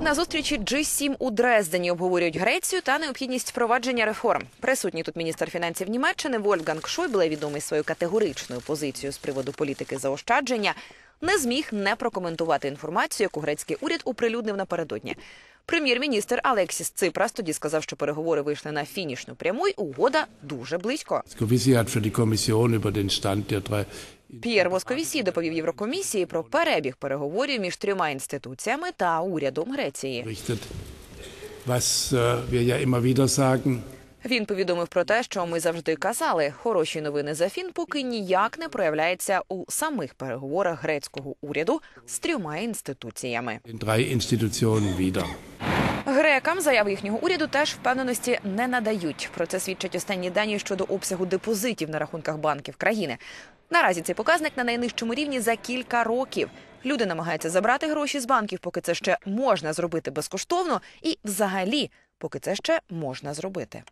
На зустрічі G7 у Дрездені обговорюють Грецію та необхідність впровадження реформ. Присутній тут міністр фінансів Німеччини Вольфганг Шойбле, відомий своєю категоричною позицією з приводу політики заощадження, не зміг не прокоментувати інформацію, яку грецький уряд оприлюднив напередодні. Прем'єр-міністр Алексіс Ципрас тоді сказав, що переговори вийшли на фінішну пряму, й угода дуже близько. П'єр Московісі доповів Єврокомісії про перебіг переговорів між трьома інституціями та урядом Греції. äh. Він повідомив про те, що ми завжди казали, хороші новини за фін поки ніяк не проявляється у самих переговорах грецького уряду з трьома інституціями. Грекам заяви їхнього уряду теж впевненості не надають. Про це свідчать останні дані щодо обсягу депозитів на рахунках банків країни. Наразі цей показник на найнижчому рівні за кілька років. Люди намагаються забрати гроші з банків, поки це ще можна зробити безкоштовно, і взагалі, поки це ще можна зробити.